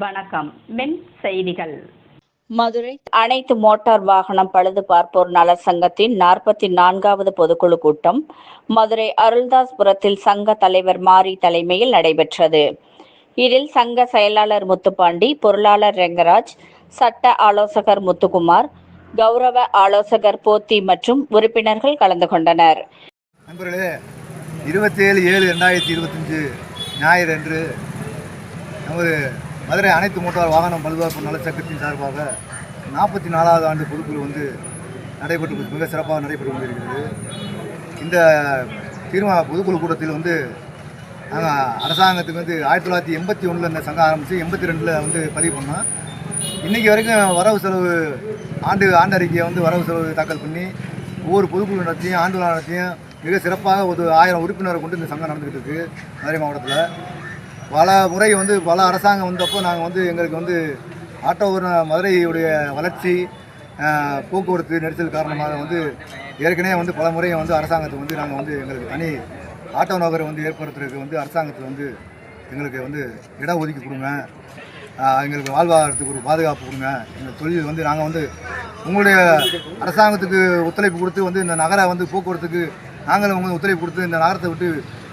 வணக்கம். மென் செய்திகள். மதுரை அனைத்து மோட்டார் வாகனம் பழுது பார்ப்போர் நல சங்கத்தின் நாற்பத்தி நான்காவது பொதுக்குழு கூட்டம் மதுரை அருள்தாஸ்புரத்தில் சங்க தலைவர் மாரி தலைமையில் நடைபெற்றது. இதில் சங்க செயலாளர் முத்துப்பாண்டி பொருளாளர் ரெங்கராஜ் சட்ட ஆலோசகர் முத்துக்குமார் கௌரவ ஆலோசகர் போத்தி மற்றும் உறுப்பினர்கள் கலந்து கொண்டனர். நண்பர்களே இருபத்தேழு ஏழு ரெண்டாயிரத்தி இருபத்தஞ்சு ஞாயிறு அன்று நமது மதுரை அனைத்து மோட்டார் வாகனம் பழுதுபார்ப்பு நலச்சக்கத்தின் சார்பாக நாற்பத்தி நாலாவது ஆண்டு பொதுக்குழு வந்து நடைபெற்று மிக சிறப்பாக நடைபெற்று கொண்டிருக்கிறது. இந்த தீர்மான பொதுக்குழு கூட்டத்தில் வந்து நாங்கள் அரசாங்கத்துக்கு வந்து ஆயிரத்தி தொள்ளாயிரத்தி எண்பத்தி ஒன்றில் இந்த சங்கம் ஆரம்பித்து எண்பத்தி ரெண்டில் வந்து பதிவு பண்ணோம். இன்றைக்கி வரைக்கும் வரவு செலவு ஆண்டு ஆண்டு அறிக்கையை வந்து வரவு செலவு தாக்கல் பண்ணி ஒவ்வொரு பொதுக்குழு நடத்தியும் ஆண்டு விழா நடத்தியும் மிக சிறப்பாக ஒரு ஆயிரம் உறுப்பினரை கொண்டு இந்த சங்கம் நடந்துக்கிட்டு இருக்குது மதுரை மாவட்டத்தில். பல முறை வந்து பல அரசாங்கம் வந்தப்போ நாங்கள் வந்து எங்களுக்கு வந்து ஆட்டோ மதுரையுடைய வளர்ச்சி போக்குவரத்து நெரிசல் காரணமாக வந்து ஏற்கனவே வந்து பல முறையும் வந்து அரசாங்கத்துக்கு வந்து நாங்கள் வந்து எங்களுக்கு தனி ஆட்டோ நகரை வந்து ஏற்படுத்துறதுக்கு வந்து அரசாங்கத்தில் வந்து எங்களுக்கு வந்து இடம் ஒதுக்கி கொடுங்க. எங்களுக்கு வாழ்வாதாரத்துக்கு ஒரு பாதுகாப்பு கொடுங்க. எங்கள் தொழில் வந்து நாங்கள் வந்து உங்களுடைய அரசாங்கத்துக்கு ஒத்துழைப்பு கொடுத்து வந்து இந்த நகரை வந்து போக்குவரத்துக்கு நாங்களும் உங்களுக்கு ஒத்துழைப்பு கொடுத்து இந்த நகரத்தை விட்டு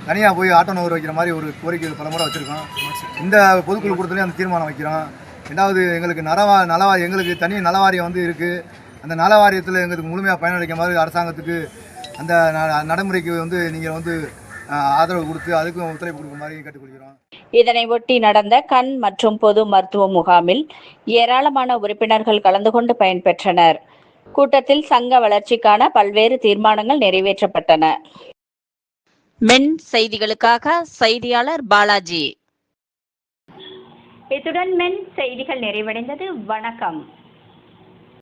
தனியாக போய் ஆட்டோ நகர் வைக்கிற மாதிரி ஒரு கோரிக்கை பல முறை வச்சுருக்கோம். இந்த பொதுக்குழு கூட்டத்துலேயும் அந்த தீர்மானம் வைக்கிறோம். ரெண்டாவது எங்களுக்கு நலவா நலவா எங்களுக்கு தனி நலவாரியம் வந்து இருக்குது அந்த நலவாரியத்தில் எங்களுக்கு முழுமையாக பயனளிக்க மாதிரி அரசாங்கத்துக்கு அந்த ந- நடைமுறைக்கு வந்து நீங்கள் வந்து ஆதரவு கொடுத்து அதுக்கும் ஒத்துழைப்பு கொடுக்குற மாதிரி கேட்டுக்கொள்கிறோம். இதனை ஒட்டி நடந்த கண் மற்றும் பொது மருத்துவ முகாமில் ஏராளமான உறுப்பினர்கள் கலந்து கொண்டு பயன்பெற்றனர். கூட்டத்தில் சங்க வளர்ச்சிக்கான பல்வேறு தீர்மானங்கள் நிறைவேற்றப்பட்டன. மென் செய்திகளுக்காக செய்தியாளர் பாலாஜி. இத்துடன் மென் செய்திகள் நிறைவடைந்தது. வணக்கம்.